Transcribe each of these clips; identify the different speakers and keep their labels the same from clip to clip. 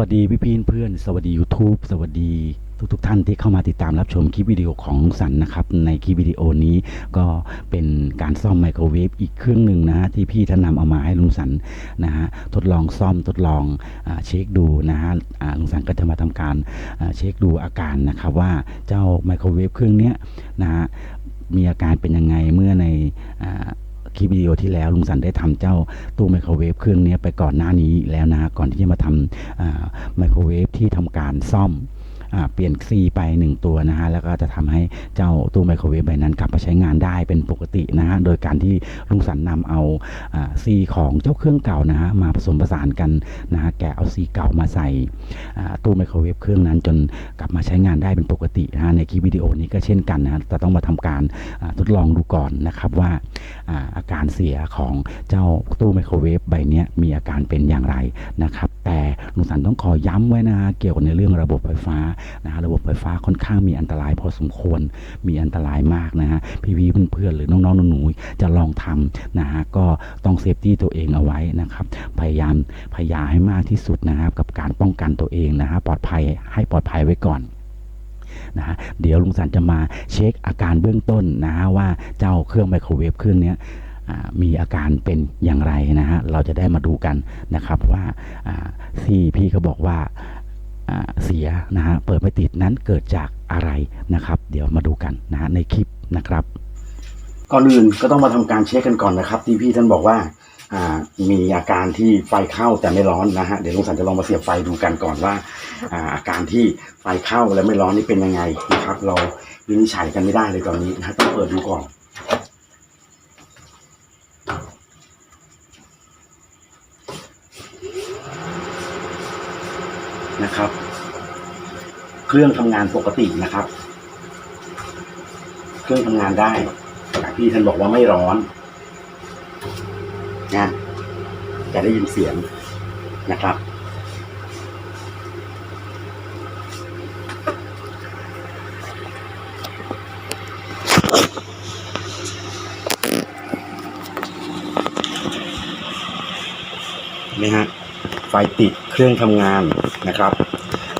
Speaker 1: วัสดีพี่พี่เพื่อน สวัสดี YouTube สวัสดีทุกทท่านที่เข้ามาติดตามรับชมคลิปวิดีโอของสันนะครับ ในคลิปวิดีโอนี้ก็เป็นการซ่อมไมโครเวฟอีกเครื่องหนึ่งนะฮะที่พี่ท่านนำเอามาให้ลุงสันนะฮะทดลองซ่อมทดลองอเช็คดูนะฮะลุงสันก็จะมาทำการเช็คดูอาการนะครับว่าเจ้าไมโครเวฟเครื่องเนี้ยนะฮะมีอาการเป็นยังไงเมื่อในอ คลิปวิดีโอที่แล้วลุงสันได้ทำเจ้าตู้ไมโครเวฟเครื่องนี้ไปก่อนหน้านี้แล้วนะก่อนที่จะมาทำไมโครเวฟที่ทำการซ่อม เปลี่ยนซีไปหนึ่งตัวนะฮะแล้วก็จะทำให้เจ้าตู้ไมโครเวฟใบนั้นกลับมาใช้งานได้เป็นปกตินะฮะโดยการที่ลุงสันนำเอาซีของเจ้าเครื่องเก่านะฮะมาผสมผสานกันนะฮะแกเอาซีเก่ามาใส่อ่าตู้ไมโครเวฟเครื่องนั้นจนกลับมาใช้งานได้เป็นปกตินะฮะในคลิปวิดีโอนี้ก็เช่นกันนะฮะจะต้องมาทำการทดลองดูก่อนนะครับว่าอาการเสียของเจ้าตู้ไมโครเวฟใบนี้มีอาการเป็นอย่างไรนะครับแต่ลุงสันต้องขอย้ำไว้นะฮะเกี่ยวกับในเรื่องระบบไฟฟ้านะฮะระบบไฟฟ้าค่อนข้างมีอันตรายพอสมควรมีอันตรายมากนะฮะพี่ๆเพื่อนๆหรือน้องๆหนูๆจะลองทำนะฮะก็ต้องเซฟตี้ตัวเองเอาไว้นะครับพยายามพยายามให้มากที่สุดนะครับ กับการป้องกันตัวเองนะฮะปลอดภัยให้ปลอดภัยไว้ก่อนนะฮะเดี๋ยวลุงสันจะมาเช็คอาการเบื้องต้นนะฮะว่าเจ้าเครื่องไมโครเวฟเครื่องนี้มีอาการเป็นอย่างไรนะฮะเราจะได้มาดูกันนะครับว่าที่พี่เขาบอกว่า เสียนะฮะเปิดไม่ติดนั้นเกิดจากอะไรนะครับ เดี๋ยวมาดูกันนะฮะในคลิปนะครับ
Speaker 2: ก่อนอื่นก็ต้องมาทำการเช็คกันก่อนนะครับ ที่พี่ท่านบอกว่าามีอาการที่ไฟเข้าแต่ไม่ร้อนนะฮะเดี๋ยวลุงสันจะลองมาเสียบไฟดูกันก่อนว่าอาอาการที่ไฟเข้าและไม่ร้อนนี่เป็นยังไงนะครับ เราวินิจฉัยกันไม่ได้เลยตอนนี้นะต้องเปิดดูก่อน นะครับ เครื่องทำงานปกตินะครับ เครื่องทำงานได้พี่ท่านบอกว่าไม่ร้อนนะจะได้ยินเสียงนะครับนี่ฮะ ติดเครื่องทำงานนะครับ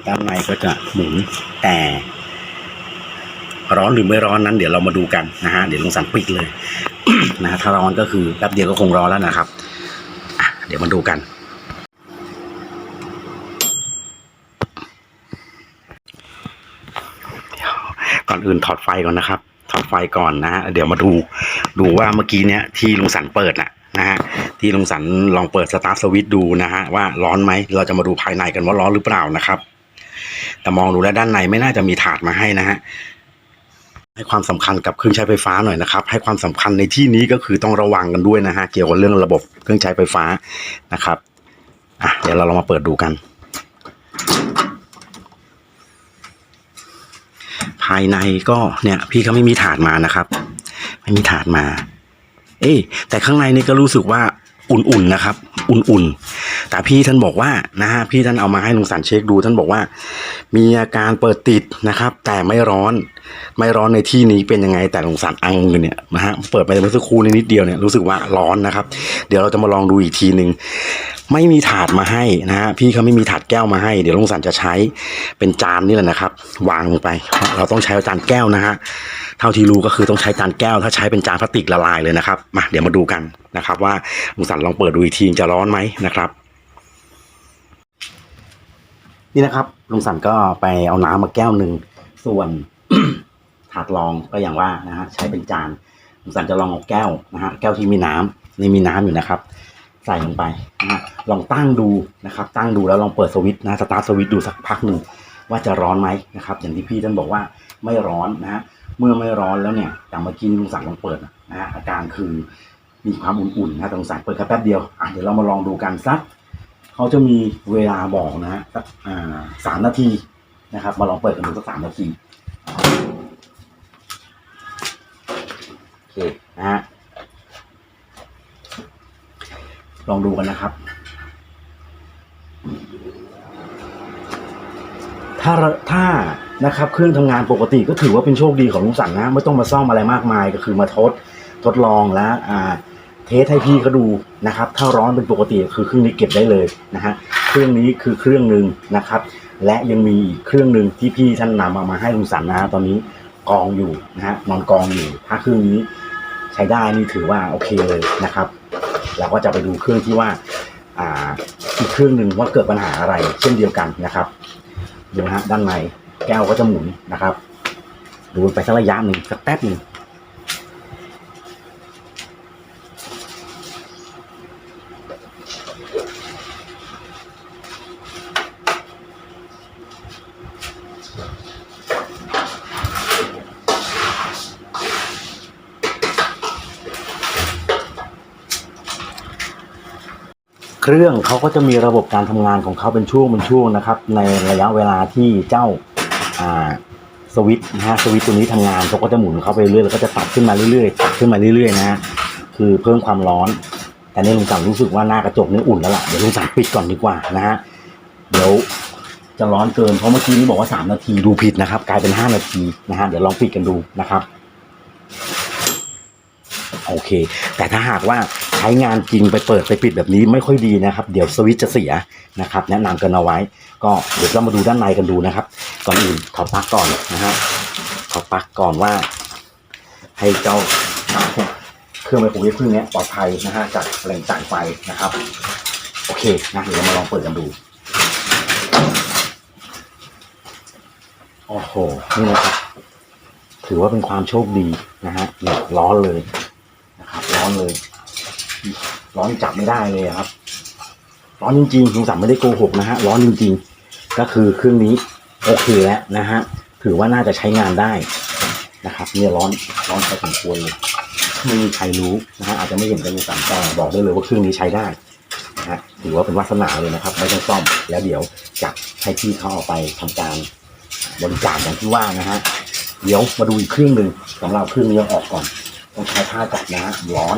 Speaker 2: ด้านในก็จะหมุนแต่ร้อนหรือไม่ร้อนนั้นเดี๋ยวเรามาดูกันนะฮะเดี๋ยวลงสันปิดเลยนะฮะถ้าร้อนก็คือแป๊บเดียวก็คงร้อนแล้วนะครับเดี๋ยวมาดูกัน ก่อนอื่นถอดไฟก่อนนะครับ ถอดไฟก่อนนะฮะเดี๋ยวมาดูดูว่าเมื่อกี้เนี้ยที่ลุงสันเปิดน่ะนะฮะ ที่ลุงสันลองเปิดสตาร์ทสวิตดูนะฮะว่าร้อนไหมเราจะมาดูภายในกันว่าร้อนหรือเปล่านะครับ แต่มองดูแล้วด้านในไม่น่าจะมีถาดมาให้นะฮะให้ความสำคัญกับเครื่องใช้ไฟฟ้าหน่อยนะครับ ให้ความสำคัญในที่นี้ก็คือต้องระวังกันด้วยนะฮะเกี่ยวกับเรื่องระบบเครื่องใช้ไฟฟ้านะครับอะเดี๋ยวเราลองมาเปิดดูกัน ภายในก็เนี่ยพี่เขาไม่มีถาดมานะครับ ไม่มีถาดมา เอ้แต่ข้างในนี่ก็รู้สึกว่า อุ่นๆนะครับ อุ่นๆ แต่พี่ท่านบอกว่านะฮะพี่ท่านเอามาให้ลุงสันเช็คดู ท่านบอกว่า มีอาการเปิดติดนะครับ แต่ไม่ร้อน ไม่ร้อนในที่นี้เป็นยังไงแต่ลุงสันอังอยู่เนี่ยนะฮะเปิดไปเมื่อสักครู่นิดเดียวเนี่ยรู้สึกว่าร้อนนะครับ เดี๋ยวเราจะมาลองดูอีกทีหนึ่ง ไม่มีถาดมาให้นะฮะพี่เขาไม่มีถาดแก้วมาให้ เดี๋ยวลุงสันจะใช้เป็นจานนี่แหละนะครับ วางลงไป เราต้องใช้จานแก้วนะฮะเท่าที่รู้ก็คือต้องใช้จานแก้ว ถ้าใช้เป็นจานพลาสติกละลายเลยนะครับมาเดี๋ยวมาดูกันนะครับว่าลุงสันลองเปิดดูอีกทีจะร้อนไหมนะครับ นี่นะครับลุงสันก็ไปเอาน้ำมาแก้วหนึ่งส่วนถาดรองก็อย่างว่านะฮะใช้เป็นจานลุงสันจะลองเอาแก้วนะฮะแก้วที่มีน้ำนี่มีน้ำอยู่นะครับ ใส่ลงไปนะฮะลองตั้งดูนะครับ ตั้งดูแล้วลองเปิดสวิตช์นะสตาร์ทสวิตช์ดูสักพักหนึ่งว่าจะร้อนไหมนะครับอย่างที่พี่ท่านบอกว่าไม่ร้อนนะฮะเมื่อไม่ร้อนแล้วเนี่ยอย่างเมื่อกี้ลุงสันลองเปิดนะฮะอาการคือมีความอุ่นๆนะต่ลุงสันเปิดแค่แป๊บเดียวอะเดี๋ยวเรามาลองดูกันสักเขาจะมีเวลาบอกนะฮะสักอ่าสามนาทีนะครับ มาลองเปิดกันดูสักสามนาทีโอเคนะฮะ ลองดูกันนะครับ ถ้าถ้านะครับ เครื่องทำงานปกติก็ถือว่าเป็นโชคดีของลุงสันนะไม่ต้องมาซ่อมอะไรมากมายก็คือมาทดทดลองและอ่าเทสให้พี่เขาดูนะครับ ถ้าร้อนเป็นปกติคือเครื่องนี้เก็บได้เลยนะฮะเครื่องนี้คือเครื่องหนึ่งนะครับ และยังมีอีกเครื่องหนึ่งที่พี่ท่านนำเอามาให้ลุงสันนะฮะตอนนี้กองอยู่นะฮะนอนกองอยู่ถ้าเครื่องนี้ใช้ได้นี่ถือว่าโอเคเลยนะครับ เราก็จะไปดูเครื่องที่ว่าอ่าอีกเครื่องหนึ่งว่าเกิดปัญหาอะไร เช่นเดียวกันนะครับดูนะฮะด้านในแก้วก็จะหมุนนะครับ ดูไปสักระยะหนึ่งสักแป๊บหนึ่ง เครื่องเขาก็จะมีระบบการทำงานของเขาเป็นช่วงเป็นช่วงนะครับ ในระยะเวลาที่เจ้าอ่าสวิตนะฮะสวิตตัวนี้ทำงานเขาก็จะหมุนเข้าไปเรื่อยแล้วก็จะตัดขึ้นมาเรื่อยๆตัดขึ้นมาเรื่อยๆนะฮะคือเพิ่มความร้อน แต่นี่ลุงสั่งรู้สึกว่าหน้ากระจกนี่อุ่นแล้วล่ะเดี๋ยวลุงสั่งปิดก่อนดีกว่านะฮะเดี๋ยวจะร้อนเกินเพราะเมื่อกี้นี้บอกว่าสามนาทีดูผิดนะครับ กลายเป็นห้านาทีนะฮะเดี๋ยวลองปิดกันดูนะครับ โอเค แต่ถ้าหากว่า ช้งานจริงไปเปิดไปปิดแบบนี้ไม่ค่อยดีนะครับ เดี๋ยวสวิตช์จะเสียนะครับ แนะนำกันเอาไว้ ก็เดี๋ยวเรามาดูด้านในกันดูนะครับ ก่อนอื่นถอดปลั๊กก่อนนะฮะถอดปลั๊กก่อนว่า ให้เจ้าเครื่องไมโครเวฟเครื่องนี้ปลอดภัยนะฮะจากแหล่งจ่ายไฟนะครับ โอเคนะเดี๋ยวเรามาลองเปิดกันดูโอ้โหนี่นะครับถือว่าเป็นความโชคดีนะฮะร้อนเลยนะครับ ร้อนเลย ร้อนจับไม่ได้เลยครับ ร้อนจริงๆลุงสัมไม่ได้โกหกนะฮะร้อนจริง ๆ ก็คือเครื่องนี้โอเคแล้วนะฮะถือว่าน่าจะใช้งานได้นะครับ เนี่ยร้อนร้อนพอสมควรเลยไม่มีใครรู้นะฮะอาจจะไม่เห็นกันลุงสัมแต่บอกได้เลยว่าเครื่องนี้ใช้ได้นะฮะถือว่าเป็นวาสนาเลยนะครับไม่ต้องซ่อมแล้วเดี๋ยวจะให้พี่เขาเอาไปทำการบริจาคอย่างที่ว่านะฮะเดี๋ยวมาดูอีกเครื่องหนึ่งสำหรับเครื่องนี้เอาออกก่อน ต้องใช้ผ้าจับนะฮะร้อน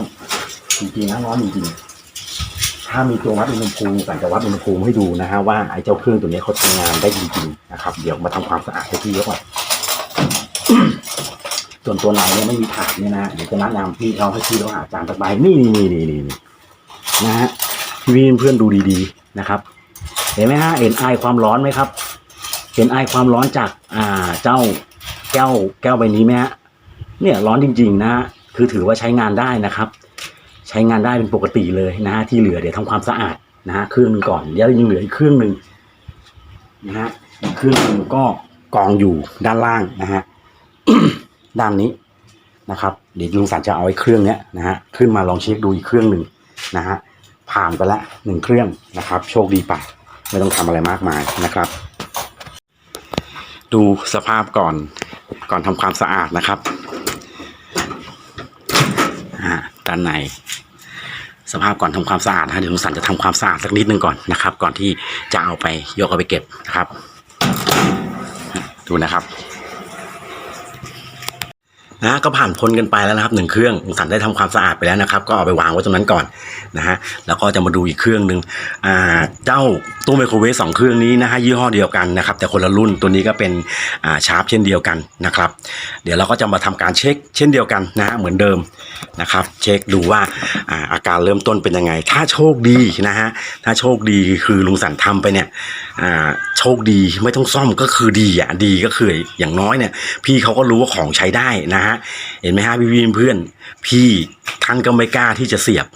Speaker 2: จริงๆนะร้อนจริงๆถ้ามีตัววัดอุณหภูมิแต่จะวัดอุณหภูมิให้ดูนะฮะว่าไอ้เจ้าเครื่องตัวนี้เขาทำงานได้จริงๆนะครับ เดี๋ยวมาทำความสะอาดให้พี่ก่อนส่วนตัวไหนเนี่ยไม่มีถาดเนี่ยนะเดี๋ยวจะแนะนำพี่เขาให้พี่เขาหาจานสักใบนี่นี่นี่นี่นี่นะฮะพี่เพื่อนๆดูดีๆนะครับ เห็นไหมฮะเห็นไอความร้อนไหมครับ เห็นไอความร้อนจากอ่าเจ้าแก้วแก้วใบนี้ไหมฮะเนี่ยร้อนจริง ๆ นะคือถือว่าใช้งานได้นะครับ ใช้งานได้เป็นปกติเลยนะฮะที่เหลือเดี๋ยวทำความสะอาดนะฮะเครื่องหนึงก่อนเดี๋ยวยังเหลืออีกเครื่องหนึ่งนะฮะอีกเครื่องหนึ่งก็กองอยู่ด้านล่างนะฮะด้านนี้นะครับ เดี๋ยวลุงสันจะเอาไอ้เครื่องเนี้ยนะฮะขึ้นมาลองเช็คดูอีกเครื่องหนึ่งนะฮะผ่านไปละหนึ่งเครื่องนะครับ โชคดีไปไม่ต้องทำอะไรมากมายนะครับ ดูสภาพก่อนก่อนทำความสะอาดนะครับอ่าด้านใน สภาพก่อนทำความสะอาดนะเดี๋ยวลุงสันจะทำความสะอาดสักนิดนึงก่อนนะครับ ก่อนที่จะเอาไปยกเอาไปเก็บนะครับ ดูนะครับ นะก็ผ่านพ้นกันไปแล้วนะครับหนึ่งเครื่องลุงสันได้ทำความสะอาดไปแล้วนะครับ ก็เอาไปวางไว้ตรงนั้นก่อนนะฮะแล้วก็จะมาดูอีกเครื่องหนึ่งอ่าเจ้าตู้ไมโครเวฟสองเครื่องนี้นะฮะยี่ห้อเดียวกันนะครับ แต่คนละรุ่นตัวนี้ก็เป็นอ่าชาร์ปเช่นเดียวกันนะครับ เดี๋ยวเราก็จะมาทำการเช็ค เช่นเดียวกันนะฮะเหมือนเดิมนะครับ เช็คดูว่าอ่าอาการเริ่มต้นเป็นยังไง ถ้าโชคดีนะฮะถ้าโชคดีคือลุงสันทำไปเนี่ยอ่าโชคดีไม่ต้องซ่อมก็คือดีอะดีก็คืออย่างน้อยเนี่ย พี่เขาก็รู้ว่าของใช้ได้นะฮะเห็นไหมฮะพี่ๆเพื่อน พี่ท่านก็ไม่กล้าที่จะเสียบ